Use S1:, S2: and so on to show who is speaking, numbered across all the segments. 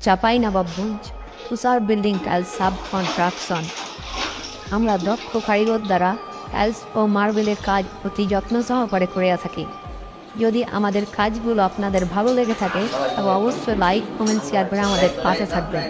S1: চাপাই বুঞ্জ Tushar building tiles sub construction আমরা দক্ষ কারিগর দ্বারা টাইলস ও মার্বেলের কাজ অতি যত্ন সহকারে করে থাকি। যদি আমাদের কাজগুলো আপনাদের ভালো লেগে থাকে তবে অবশ্যই লাইক, কমেন্ট, শেয়ার করে আমাদের পাশে থাকবেন।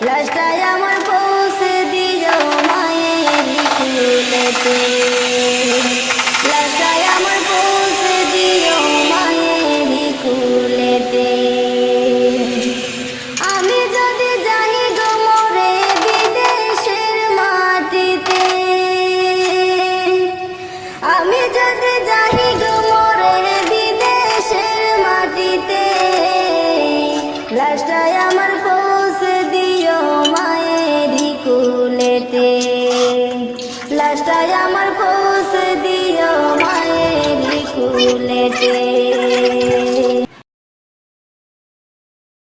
S2: লাস্টায় আমার পৌঁছে দিও মায়ের কুলেতে লাস্টায় আমার পৌঁছে দিও মায়ের কুলেতে আমি যদি জানি গো মরে বিদেশের মাটিতে, আমি যদি জানি গো বিদেশের মাটিতে লাস্টায় আমার পৌঁছে প্রিয় মায়ের কুলেতে লাস্টায় আমার খোঁজ